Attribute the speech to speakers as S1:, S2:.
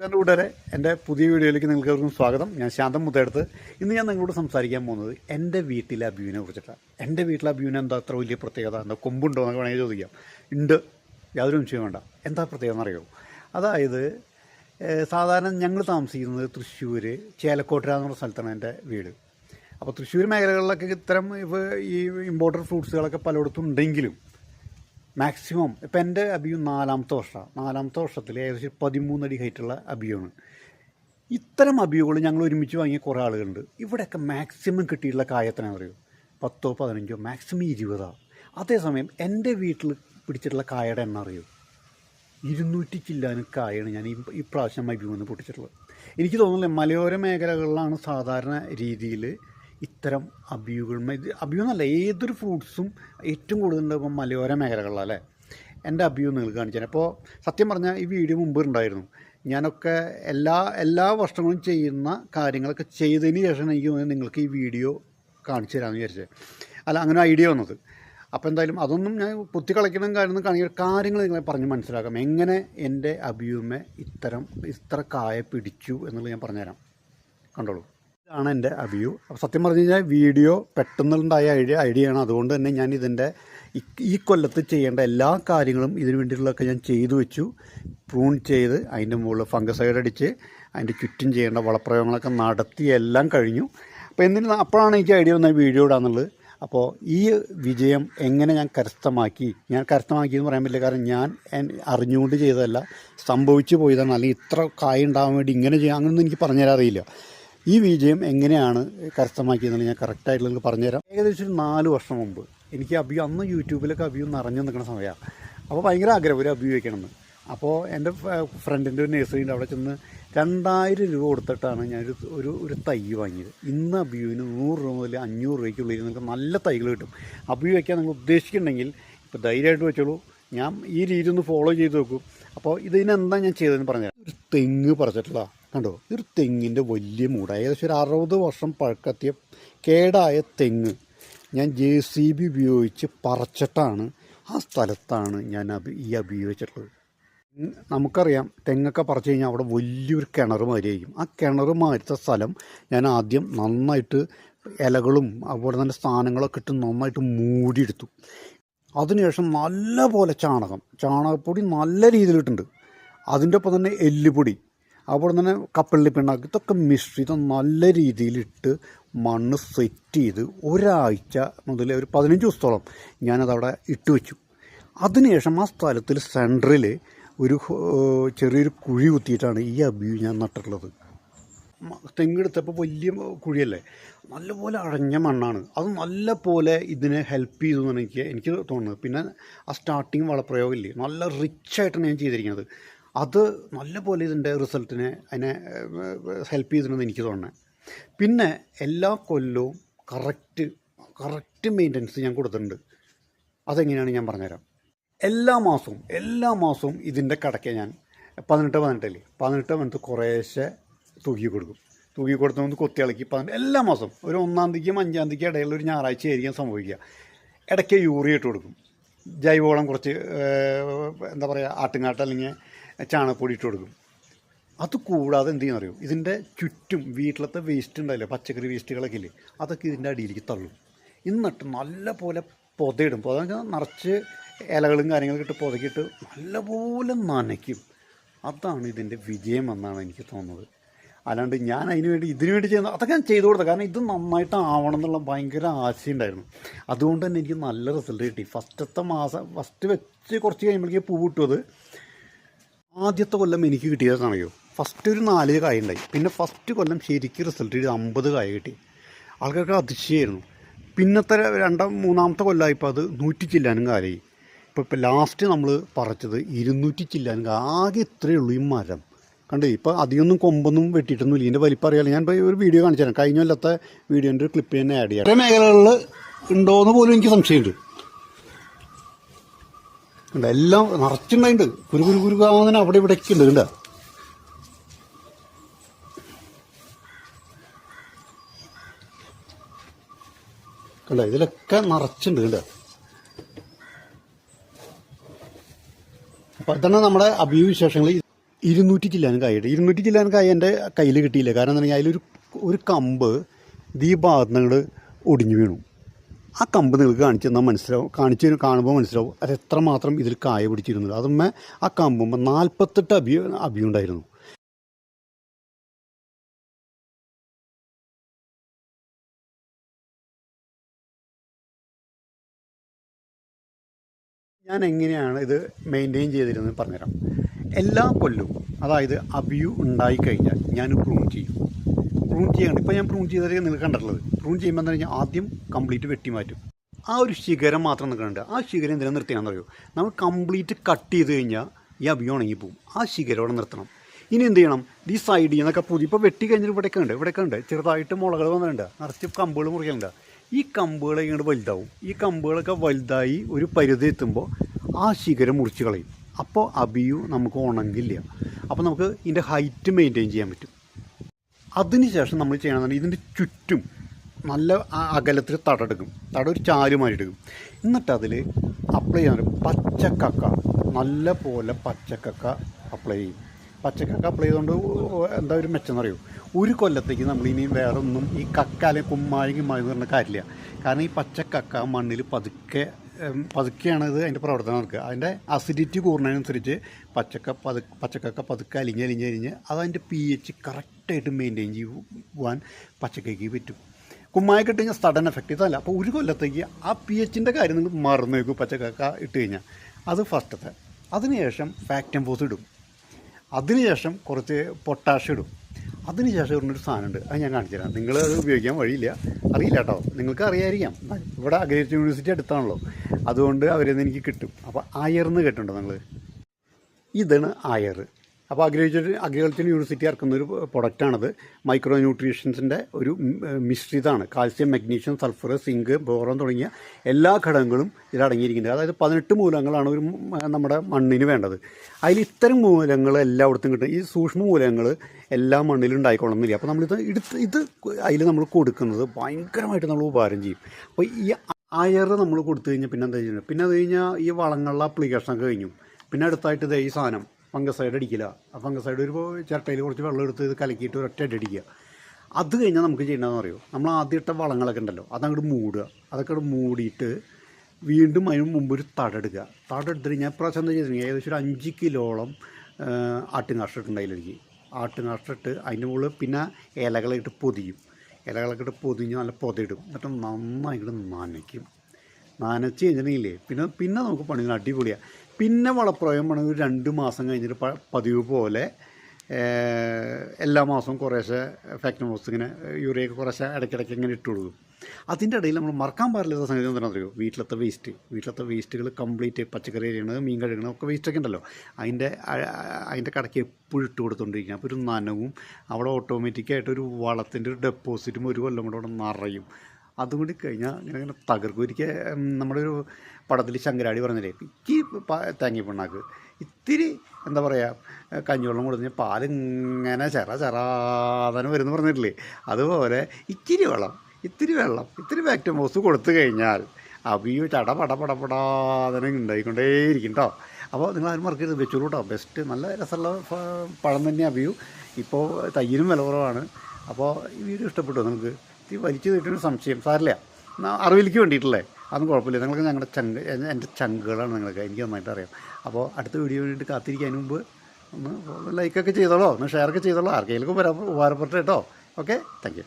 S1: നമസ്കാരം കൂട്ടുകാരെ. എന്റെ പുതിയ വീഡിയോയിലേക്ക് നിങ്ങൾക്ക് എല്ലാവർക്കും സ്വാഗതം. ഞാൻ ശാന്തം മുത്തേടത്ത് ഇന്ന് ഞാൻ നിങ്ങളോട് സംസാരിക്കാൻ പോകുന്നത് എന്റെ വീട്ടിലെ അബ്യൂവിനെ കുറിച്ചിട്ടാണ് എന്റെ വീട്ടിലെ അബ്യൂവിന് എന്താ അത്ര വലിയ പ്രത്യേകത? എന്താ കൊമ്പുണ്ടോ എന്നൊക്കെ വേണമെങ്കിൽ ചോദിക്കാം. ഉണ്ട്. യാതൊരു വിഷയം വേണ്ട. എന്താ പ്രത്യേകത എന്നറിയോ? അതായത് സാധാരണ ഞങ്ങൾ താമസിക്കുന്നത് തൃശ്ശൂർ ചേലക്കോട്ടര എന്ന് പറഞ്ഞ സ്ഥലത്താണ് എന്റെ വീട്. അപ്പോൾ തൃശ്ശൂർ മേഖലകളിലൊക്കെ ഇത്തരം ഈ ഇമ്പോർട്ടഡ് ഫ്രൂട്ട്സുകളൊക്കെ പലയിടത്തും ഉണ്ടെങ്കിലും മാക്സിമം ഇപ്പം എന്റെ അബിയു നാലാമത്തെ വർഷമാണ് നാലാമത്തെ വർഷത്തിൽ ഏകദേശം പതിമൂന്നടി ഹൈറ്റുള്ള അബിയാണ്. ഇത്തരം അബിയുകൾ ഞങ്ങൾ ഒരുമിച്ച് വാങ്ങിയ കുറേ ആളുകളുണ്ട്. ഇവിടെയൊക്കെ മാക്സിമം കിട്ടിയിട്ടുള്ള കായത്തിനാണ് പറയൂ. പത്തോ പതിനഞ്ചോ മാക്സിമം ഇരുപതോ. അതേസമയം എന്റെ വീട്ടിൽ പിടിച്ചിട്ടുള്ള കായയുടെ എണ്ണ അറിയൂ? ഇരുന്നൂറ്റി ചില്ലാനും കായാണ് ഞാൻ ഈ ഈ പ്രാവശ്യം അബിമെന്ന് പൊട്ടിച്ചിട്ടുള്ളത്. എനിക്ക് തോന്നുന്നില്ല മലയോര മേഖലകളിലാണ് സാധാരണ രീതിയിൽ ഇത്തരം അബിയുകൾ ഇത് എന്നല്ല ഏതൊരു ഫ്രൂട്ട്സും ഏറ്റവും കൂടുതൽ ഉണ്ടാകുമ്പോൾ മലയോര മേഖലകളിലല്ലേ എന്റെ അബിയു നിങ്ങൾക്ക് കാണിച്ചാൽ അപ്പോൾ സത്യം പറഞ്ഞാൽ ഈ വീഡിയോ മുമ്പ് ഉണ്ടായിരുന്നു. ഞാനൊക്കെ എല്ലാ എല്ലാ വർഷങ്ങളും ചെയ്യുന്ന കാര്യങ്ങളൊക്കെ ചെയ്തതിന് ശേഷം എനിക്ക് നിങ്ങൾക്ക് ഈ വീഡിയോ കാണിച്ചു തരാമെന്ന് വിചാരിച്ചത് അല്ല അങ്ങനെ ഐഡിയ വന്നത്. അപ്പോൾ എന്തായാലും അതൊന്നും ഞാൻ പൊത്തിക്കളയ്ക്കണം കാര്യമൊന്നും കാണിക്കുന്ന കാര്യങ്ങൾ നിങ്ങളെ പറഞ്ഞ് മനസ്സിലാക്കാം. എങ്ങനെ എന്റെ അഭിയുമെ ഇത്തരം ഇത്ര കായ പിടിച്ചു എന്നുള്ളത് ഞാൻ പറഞ്ഞുതരാം. കണ്ടോളൂ. ഇതാണ് എന്റെ അഭിയു അപ്പോൾ സത്യം പറഞ്ഞു കഴിഞ്ഞാൽ വീഡിയോ പെട്ടെന്നുണ്ടായ ഐഡിയ ഐഡിയയാണ്. അതുകൊണ്ട് തന്നെ ഞാൻ ഇതിന്റെ ഈ- കൊല്ലത്ത് ചെയ്യേണ്ട എല്ലാ കാര്യങ്ങളും ഇതിനു വേണ്ടിയിട്ടുള്ളതൊക്കെ ഞാൻ ചെയ്തു വെച്ചു. പ്രൂൺ ചെയ്ത് അതിന്റെ മുകളിൽ ഫംഗസൈഡ് അടിച്ച് അതിന്റെ ചുറ്റും ചെയ്യേണ്ട വളപ്രയോഗങ്ങളൊക്കെ നടത്തി എല്ലാം കഴിഞ്ഞു. അപ്പോൾ എന്നിട്ട് അപ്പോഴാണ് എനിക്ക് ഐഡിയ വന്ന വീഡിയോ ഇടാന്നുള്ളത്. അപ്പോൾ ഈ വിജയം എങ്ങനെ ഞാൻ കരസ്ഥമാക്കി? ഞാൻ കരസ്ഥമാക്കി എന്ന് പറയാൻ പറ്റില്ല. കാരണം ഞാൻ അറിഞ്ഞുകൊണ്ട് ചെയ്തതല്ല. സംഭവിച്ചു പോയതാണ്. അല്ലെങ്കിൽ ഇത്ര കായ ഉണ്ടാകാൻ വേണ്ടി ഇങ്ങനെ ചെയ്യാം. അങ്ങനെയൊന്നും എനിക്ക് പറഞ്ഞുതരാൻ അറിയില്ല. ഈ വിജയം എങ്ങനെയാണ് കരസ്ഥമാക്കിയതെന്ന് ഞാൻ കറക്റ്റായിട്ടുള്ള നിങ്ങൾക്ക് പറഞ്ഞുതരാം. ഏകദേശം ഒരു നാല് വർഷം മുമ്പ് എനിക്ക് അഭിയു അന്ന് യൂട്യൂബിലൊക്കെ അഭിയു നിറഞ്ഞു നിൽക്കുന്ന സമയമാണ്. അപ്പോൾ ഭയങ്കര ആഗ്രഹം ഒരു അഭിയു വയ്ക്കണമെന്ന്. അപ്പോൾ എന്റെ ഫ്രണ്ടിന്റെ ഒരു ഉണ്ട്. അവിടെ ചെന്ന് രണ്ടായിരം രൂപ കൊടുത്തിട്ടാണ് ഞാനൊരു ഒരു ഒരു തൈ വാങ്ങിയത്. ഇന്ന് അബിയുവിന് നൂറ് രൂപ മുതൽ അഞ്ഞൂറ് രൂപയ്ക്കുള്ളിൽ നിങ്ങൾക്ക് നല്ല തൈകൾ കിട്ടും. അബിയു വയ്ക്കാൻ നിങ്ങൾ ഉദ്ദേശിക്കുന്നുണ്ടെങ്കിൽ ഇപ്പോൾ ധൈര്യമായിട്ട് വെച്ചോളൂ. ഞാൻ ഈ രീതി ഒന്ന് ഫോളോ ചെയ്ത് നോക്കും. അപ്പോൾ ഇതിനെന്താ ഞാൻ ചെയ്തതെന്ന് പറഞ്ഞുതരാം. ഒരു തെങ്ങ് പറിച്ചിട്ടുള്ള കണ്ടോ? ഇതൊരു തെങ്ങിന്റെ വലിയ മൂട. ഏകദേശം ഒരു അറുപത് വർഷം പഴക്കത്തിയ കേടായ തെങ്ങ് ഞാൻ ജെ സി ബി ഉപയോഗിച്ച് പറിച്ചിട്ടാണ് ആ സ്ഥലത്താണ് ഞാൻ അഭി ഈ അഭിയോഗിച്ചിട്ടുള്ളത് നമുക്കറിയാം തെങ്ങൊക്കെ പറിച്ചു കഴിഞ്ഞാൽ അവിടെ വലിയൊരു കിണർ മാതിരിയായിരിക്കും. ആ കിണർ മാറ്റ സ്ഥലം ഞാൻ ആദ്യം നന്നായിട്ട് ഇലകളും അതുപോലെ തന്നെ സ്ഥാനങ്ങളൊക്കെ ഇട്ട് നന്നായിട്ട് മൂടിയെടുത്തു. അതിനുശേഷം നല്ല പോലെ ചാണകം ചാണകപ്പൊടി നല്ല രീതിയിലിട്ടുണ്ട്. അതിന്റെ ഒപ്പം തന്നെ എല്ലുപൊടി. അതുപോലെ തന്നെ കപ്പള്ളി പിണ്ണാക്ക് ഇതൊക്കെ മിശ്രി ചെയ്ത് നല്ല രീതിയിലിട്ട് മണ്ണ് സെറ്റ് ചെയ്ത് ഒരാഴ്ച മുതൽ ഒരു പതിനഞ്ച് ദിവസത്തോളം ഞാനതവിടെ ഇട്ട് വെച്ചു. അതിനുശേഷം ആ സ്ഥലത്തിൽ സെന്ററിൽ ഒരു ചെറിയൊരു കുഴി കുത്തിയിട്ടാണ് ഈ അബിയു ഞാൻ നട്ടിട്ടുള്ളത്. തെങ്ങെടുത്തപ്പോൾ വലിയ കുഴിയല്ലേ? നല്ലപോലെ അടഞ്ഞ മണ്ണാണ്. അത് നല്ല പോലെ ഇതിനെ ഹെൽപ്പ് ചെയ്തു എന്നാണ് എനിക്ക് എനിക്ക് തോന്നുന്നത്. പിന്നെ ആ സ്റ്റാർട്ടിങ് വളപ്രയോഗമില്ലേ നല്ല റിച്ചായിട്ടാണ് ഞാൻ ചെയ്തിരിക്കുന്നത്. അത് നല്ലപോലെ ഇതിന്റെ റിസൾട്ടിനെ അതിനെ ഹെൽപ്പ് ചെയ്തിട്ടുണ്ടെന്ന് എനിക്ക് തോന്നുന്നത്. പിന്നെ എല്ലാ കൊല്ലവും കറക്റ്റ് കറക്റ്റ് മെയിന്റനൻസ് ഞാൻ കൊടുത്തിട്ടുണ്ട്. അതെങ്ങനെയാണ് ഞാൻ പറഞ്ഞുതരാം. എല്ലാ മാസവും എല്ലാ മാസവും ഇതിന്റെ കടയ്ക്ക് ഞാൻ പതിനെട്ട് പതിനെട്ടല്ലേ പതിനെട്ട് പതിനെട്ട് കുറേശ്ശെ തൂക്കി കൊടുക്കും. തൂക്കി കൊടുത്തുകൊണ്ട് കൊത്തി ഇളക്കി പതിനെട്ട് എല്ലാ മാസവും ഒരു ഒന്നാം തീയതിക്കും അഞ്ചാം തീയതിക്കും ഇടയിൽ ഒരു ഞായറാഴ്ച ആയിരിക്കും സംഭവിക്കുക. ഇടയ്ക്ക് യൂറിയ ഇട്ട് കൊടുക്കും. ജൈവവളം കുറച്ച് എന്താ പറയുക ആട്ടുങ്ങാട്ട് അല്ലെങ്കിൽ ചാണകപ്പൊടി ഇട്ട് കൊടുക്കും. അത് കൂടാതെ എന്ത് ചെയ്യുന്നറിയോ? ഇതിന്റെ ചുറ്റും വീട്ടിലത്തെ വേസ്റ്റ് ഉണ്ടായില്ലേ പച്ചക്കറി വേസ്റ്റുകളൊക്കെ ഇല്ലേ? അതൊക്കെ ഇതിന്റെ അടിയിലേക്ക് തള്ളും. എന്നിട്ട് നല്ല പോലെ പൊതയിടും. പൊത നിറച്ച് ഇലകളും കാര്യങ്ങളൊക്കെ ഇട്ട് പുതക്കിയിട്ട് നല്ലപോലെ നനയ്ക്കും. അതാണ് ഇതിന്റെ വിജയം എന്നാണ് എനിക്ക് തോന്നുന്നത്. അല്ലാണ്ട് ഞാൻ അതിന് വേണ്ടി ഇതിനു വേണ്ടി ചെയ്യുന്ന അതൊക്കെ ഞാൻ ചെയ്തു കൊടുത്തത്. കാരണം ഇത് നന്നായിട്ട് ആവണം എന്നുള്ള ഭയങ്കര ആശയുണ്ടായിരുന്നു അതുകൊണ്ട് തന്നെ എനിക്ക് നല്ല റിസൾട്ട് കിട്ടി. ഫസ്റ്റത്തെ മാസം ഫസ്റ്റ് വെച്ച് കുറച്ച് കഴിയുമ്പോഴേക്ക് പൂ കിട്ടുമത് ആദ്യത്തെ കൊല്ലം എനിക്ക് കിട്ടിയത് കിട്ടിയതാണല്ലോ ഫസ്റ്റ് ഒരു നാല് കായ ഉണ്ടായി. പിന്നെ ഫസ്റ്റ് കൊല്ലം ശരിക്കും റിസൾട്ട് ചെയ്ത് അമ്പത് കായ കിട്ടി. ആൾക്കാർക്ക് അതിശയമായിരുന്നു പിന്നത്തെ രണ്ടാം മൂന്നാമത്തെ കൊല്ലമായപ്പോൾ അത് നൂറ്റി ചില്ലാനും കാലായി ഇപ്പോൾ ഇപ്പോൾ ലാസ്റ്റ് നമ്മൾ പറിച്ചത് ഇരുന്നൂറ്റി ചില്ലാനും ആകെ ഇത്രയേ ഉള്ളൂ ഈ മരം. കണ്ടേ? ഇപ്പോൾ അധികമൊന്നും കൊമ്പൊന്നും വെട്ടിയിട്ടൊന്നുമില്ല. ഇതിന്റെ വലിപ്പം അറിയാലോ. ഞാൻ ഇപ്പോൾ ഒരു വീഡിയോ കാണിച്ചു തരാം കഴിഞ്ഞ കൊല്ലത്തെ വീഡിയോന്റെ ഒരു ക്ലിപ്പ് തന്നെ ആഡ് ചെയ്യാം. മേഖലകളിൽ ഉണ്ടോയെന്ന് പോലും എനിക്ക് സംശയമുണ്ട്. എല്ലാം നിറച്ചുണ്ടായിട്ടുണ്ട് കുരു കുരു കുരു അവിടെ അവിടെ ഇവിടെയൊക്കെ ഉണ്ട് കണ്ട? കണ്ട? ഇതിലൊക്കെ നിറച്ചുണ്ട് കണ്ട? അപ്പൊ ഇതാണ് നമ്മുടെ അഭിവിശേഷങ്ങൾ ഇരുന്നൂറ്റി ചില്ലാനും കായുണ്ട് ഇരുന്നൂറ്റി ചില്ലാനും കായ എന്റെ കയ്യിൽ കിട്ടിയില്ല. കാരണം എന്താ അതിലൊരു ഒരു കമ്പ് നിന്ന് ഒടിഞ്ഞു വീണു. ആ കമ്പ് നിങ്ങൾക്ക് കാണിച്ച് തന്നാൽ മനസ്സിലാവും. കാണിച്ച് കാണുമ്പോൾ മനസ്സിലാവും. അത് എത്രമാത്രം ഇതിൽ കായ പിടിച്ചിരുന്നത്. അതുമ്മേ ആ കമ്പുമ്പോൾ നാൽപ്പത്തെട്ട് അബി അബി ഉണ്ടായിരുന്നു. ഞാൻ എങ്ങനെയാണ് ഇത് മെയിന്റെയിൻ ചെയ്തിരുന്നത് പറഞ്ഞുതരാം. എല്ലാ കൊല്ലും അതായത് അബിയു ഉണ്ടായിക്കഴിഞ്ഞാൽ ഞാൻ പ്രൂൺ ചെയ്യും. പ്രൂൺ ചെയ്യണം ഇപ്പോൾ ഞാൻ പ്രൂൺ ചെയ്തത് നിങ്ങൾ കണ്ടിട്ടുള്ളത്. പ്രൂൺ ചെയ്യുമ്പോൾ എന്താ കഴിഞ്ഞാൽ ആദ്യം കംപ്ലീറ്റ് വെട്ടി മാറ്റും. ആ ഒരു ശിഖരം മാത്രം നിൽക്കുന്നുണ്ട് ആ ശിഖരം എന്തിനാ നിർത്തിയാണെന്ന് അറിയോ നമ്മൾ കംപ്ലീറ്റ് കട്ട് ചെയ്ത് കഴിഞ്ഞാൽ ഈ അഭിയുണങ്ങി ഉണങ്ങിപ്പോവും ആ ശിഖരം അവിടെ നിർത്തണം. ഇനി എന്ത് ചെയ്യണം? ഈ സൈഡിൽ നിന്നൊക്കെ പുതിയ ഇപ്പോൾ വെട്ടി കഴിഞ്ഞാൽ ഇവിടെയൊക്കെ ഉണ്ട്. ഇവിടെയൊക്കെ ഉണ്ട്. ചെറുതായിട്ട് മുളകൾ വന്നിട്ടുണ്ട്. നിറച്ച് കമ്പുകൾ മുറിക്കലുണ്ട്. ഈ കമ്പുകൾ ഇങ്ങോട്ട് വലുതാവും. ഈ കമ്പുകളൊക്കെ വലുതായി ഒരു പരിധി എത്തുമ്പോൾ ആ ശിഖരം മുറിച്ച് കളയും. അപ്പോൾ അബിയു നമുക്ക് ഉണങ്ങില്ല. അപ്പോൾ നമുക്ക് ഇതിന്റെ ഹൈറ്റ് മെയിന്റെയിൻ ചെയ്യാൻ പറ്റും. അതിനുശേഷം നമ്മൾ ചെയ്യണമെന്നുണ്ടെങ്കിൽ ഇതിന്റെ ചുറ്റും നല്ല അകലത്തിൽ തടെടുക്കും. തട ഒരു ചാലുമാരി എടുക്കും. എന്നിട്ട് അതിൽ അപ്ലൈ ചെയ്യാൻ പച്ചക്കക്ക നല്ല പോലെ പച്ചക്കക്ക അപ്ലൈ ചെയ്യും. പച്ചക്കക്ക അപ്ലൈ ചെയ്തുകൊണ്ട് എന്താ ഒരു മെച്ചം എന്നറിയോ ഒരു കൊല്ലത്തേക്ക് നമ്മൾ ഇനി വേറെ ഒന്നും ഈ കക്ക അല്ലെങ്കിൽ കുമ്മായി കുമ്മാഴി എന്ന് പറഞ്ഞ കാര്യമില്ല. കാരണം ഈ പച്ചക്കക്ക മണ്ണിൽ പതുക്കെ പതുക്കെയാണ് ഇത് അതിന്റെ പ്രവർത്തനം നടക്കുക. അതിന്റെ അസിഡിറ്റി കൂടുന്നതിനനുസരിച്ച് പച്ചക്ക പതു പച്ചക്കക്ക പതുക്കെ അലിഞ്ഞ് അലിഞ്ഞ് അലിഞ്ഞ് അതതിന്റെ പി എച്ച് കറക്റ്റായിട്ട് മെയിന്റെയിൻ ചെയ്യുവാൻ പച്ചക്കയ്ക്ക് പറ്റും. കുമ്മായ ഇട്ട് കഴിഞ്ഞാൽ സഡൻ എഫക്റ്റ് ഇതല്ല അപ്പോൾ ഒരു കൊല്ലത്തേക്ക് ആ പി എച്ചിന്റെ കാര്യം നിങ്ങൾ മറന്നു വെക്കും പച്ചക്കക്ക ഇട്ട് കഴിഞ്ഞാൽ. അത് ഫസ്റ്റത്തെ അതിനുശേഷം ഫാക്ടം ഫോസ് ഇടും. അതിനുശേഷം കുറച്ച് പൊട്ടാഷ് ഇടും. അതിനുശേഷം ഇടുന്നൊരു സാധനമുണ്ട്. അത് ഞാൻ കാണിച്ചു തരാം. നിങ്ങൾ അത് ഉപയോഗിക്കാൻ വഴിയില്ല. അറിയില്ല കേട്ടോ. നിങ്ങൾക്ക് അറിയായിരിക്കാം. ഇവിടെ അഗ്രികൾച്ചർ യൂണിവേഴ്സിറ്റി അടുത്താണല്ലോ. അതുകൊണ്ട് അവരിൽ എനിക്ക് കിട്ടും. അപ്പോൾ അയർന്ന് കേട്ടിട്ടുണ്ടോ നിങ്ങൾ? ഇതാണ് അയർ അപ്പോൾ അഗ്രികൾച്ചർ അഗ്രികൾച്ചർ യൂണിവേഴ്സിറ്റി ഇറക്കുന്ന ഒരു പ്രൊഡക്റ്റാണത് മൈക്രോ ന്യൂട്രീഷൻസിന്റെ ഒരു മിശ്രിതമാണ്. Calcium magnesium sulphur zinc boron തുടങ്ങിയ എല്ലാ ഘടകങ്ങളും ഇതിലടങ്ങിയിരിക്കുന്നത്. അതായത് പതിനെട്ട് മൂലങ്ങളാണ് ഒരു നമ്മുടെ മണ്ണിന് വേണ്ടത്. അതിൽ ഇത്തരം മൂലങ്ങൾ എല്ലായിടത്തും കിട്ടും. ഈ സൂക്ഷ്മ മൂലങ്ങൾ എല്ലാ മണ്ണിലും ഉണ്ടായിക്കൊള്ളണമെന്നില്ല അപ്പോൾ നമ്മളിത് എടുത്ത് ഇത് അതിൽ നമ്മൾ കൊടുക്കുന്നത് ഭയങ്കരമായിട്ട് നമ്മൾ ഉപകാരം ചെയ്യും. അപ്പോൾ ഈ അയർ നമ്മൾ കൊടുത്തു കഴിഞ്ഞാൽ പിന്നെ എന്താ ചെയ്യുന്നത്? പിന്നെ അത് കഴിഞ്ഞാൽ ഈ വളങ്ങളുടെ അപ്ലിക്കേഷനൊക്കെ കഴിഞ്ഞു. പിന്നെ അടുത്തായിട്ട് ദേ ഈ സാധനം. ഫംഗസൈഡ് അടിക്കില്ല ആ ഫംഗസൈഡ് ഒരു ചിരട്ടയിൽ കുറച്ച് വെള്ളം എടുത്ത് ഇത് കലക്കിയിട്ട് ഒരൊറ്റ അടി അടിക്കുക. അത് കഴിഞ്ഞാൽ നമുക്ക് ചെയ്യേണ്ടതെന്ന് അറിയോ? നമ്മൾ ആദ്യം ഇട്ട വളങ്ങളൊക്കെ ഉണ്ടല്ലോ അതങ്ങോട്ട് മൂടുക. അതൊക്കെ മൂടിയിട്ട് വീണ്ടും അതിന് മുമ്പ് ഒരു തടെടുക്കുക തടെടുത്തിട്ട് ഞാൻ പ്രാവശ്യം എന്താ ചെയ്തിട്ടുണ്ടെങ്കിൽ ഏകദേശം ഒരു അഞ്ച് കിലോളം ആട്ടുംകാഷ്ടിട്ടുണ്ടായില്ല എനിക്ക് ആട്ടുംകാഷ്ടിട്ട് അതിന്റെ മുകളിൽ പിന്നെ ഇലകളിട്ട് പൊതിയും. ഇലകളൊക്കെ ഇട്ട് പൊതിഞ്ഞ് നല്ല പൊതയിടും. എന്നിട്ട് നന്നായിട്ട് നനയ്ക്കും. നനച്ച് കഴിഞ്ഞിട്ടുണ്ടെങ്കിലേ പിന്നെ പിന്നെ നമുക്ക് പണി അടിപൊളിയാണ് പിന്നെ വളപ്രയോഗം വേണമെങ്കിൽ രണ്ട് മാസം കഴിഞ്ഞിട്ട് പതിവ് പോലെ എല്ലാ മാസവും കുറേശ്ശെ ഫാക്ടമോസ് ഇങ്ങനെ യൂറിയൊക്കെ കുറേശ്ശെ ഇടയ്ക്കിടയ്ക്ക് ഇങ്ങനെ ഇട്ട് കൊടുക്കും. അതിന്റെ ഇടയിൽ നമ്മൾ മറക്കാൻ പാടില്ലാത്ത സംഗതി എന്താണെന്ന് അറിയോ? വീട്ടിലത്തെ വേസ്റ്റ്. വീട്ടിലത്തെ വേസ്റ്റുകൾ കംപ്ലീറ്റ് പച്ചക്കറി അരിയണത് മീൻ കഴുകണത് ഒക്കെ വേസ്റ്റൊക്കെ ഉണ്ടല്ലോ. അതിന്റെ അതിന്റെ കടയ്ക്ക് എപ്പോഴും ഇട്ട് കൊടുത്തുകൊണ്ടിരിക്കുക അപ്പോൾ ഒരു നനവും അവിടെ ഓട്ടോമാറ്റിക്കായിട്ട് ഒരു വളത്തിന്റെ ഒരു ഡെപ്പോസിറ്റും ഒരു കൊല്ലം കൂടെ അവിടെ നിറയും. അതും കൂടി കഴിഞ്ഞാൽ ഇങ്ങനെ ഇങ്ങനെ തകർക്കും. നമ്മുടെ ഒരു പടത്തിൽ ശങ്കരാടി പറഞ്ഞില്ലേ ഇക്കി തേങ്ങി പിണ്ണാക്ക്. ഇത്തിരി എന്താ പറയുക കഞ്ഞിവെള്ളം കൊടുത്ത് പാലിങ്ങനെ ചെറ ചെറാതനം വരുന്നു പറഞ്ഞിട്ടില്ലേ? അതുപോലെ ഇത്തിരി വെള്ളം ഇത്തിരി വെള്ളം ഇത്തിരി വാക്ടമോസ് കൊടുത്തു കഴിഞ്ഞാൽ അവിയോ ചട പട പട പടാതനം ഉണ്ടായിക്കൊണ്ടേയിരിക്കും കേട്ടോ അപ്പോൾ നിങ്ങൾ ആരും മറക്കരുത് വെച്ചോളൂ കേട്ടോ ബെസ്റ്റ് നല്ല രസമുള്ള പഴം തന്നെ അവിയു ഇപ്പോൾ തയ്യലും വില കുറവാണ്. അപ്പോൾ ഈ വീഡിയോ ഇഷ്ടപ്പെട്ടു നിങ്ങൾക്ക്? ഈ വലിച്ചു കിട്ടുന്ന സംശയം. സാറില്ല അറിവിലേക്ക് വേണ്ടിയിട്ടല്ലേ? അതൊന്നും കുഴപ്പമില്ല. നിങ്ങൾക്ക് ഞങ്ങളുടെ ചങ്ക് എന്റെ ചങ്കുകളാണ് നിങ്ങൾക്ക് എനിക്ക് നന്നായിട്ട് അറിയാം. അപ്പോൾ അടുത്ത വീഡിയോ വേണ്ടിയിട്ട് കാത്തിരിക്കാൻ മുമ്പ് ഒന്ന് ലൈക്കൊക്കെ ചെയ്തോളോ. ഒന്ന് ഒക്കെ ചെയ്തോളോ. ആർക്കെങ്കിലും ഉപകാരപ്പെട്ടു കേട്ടോ. ഓക്കെ? Thank you.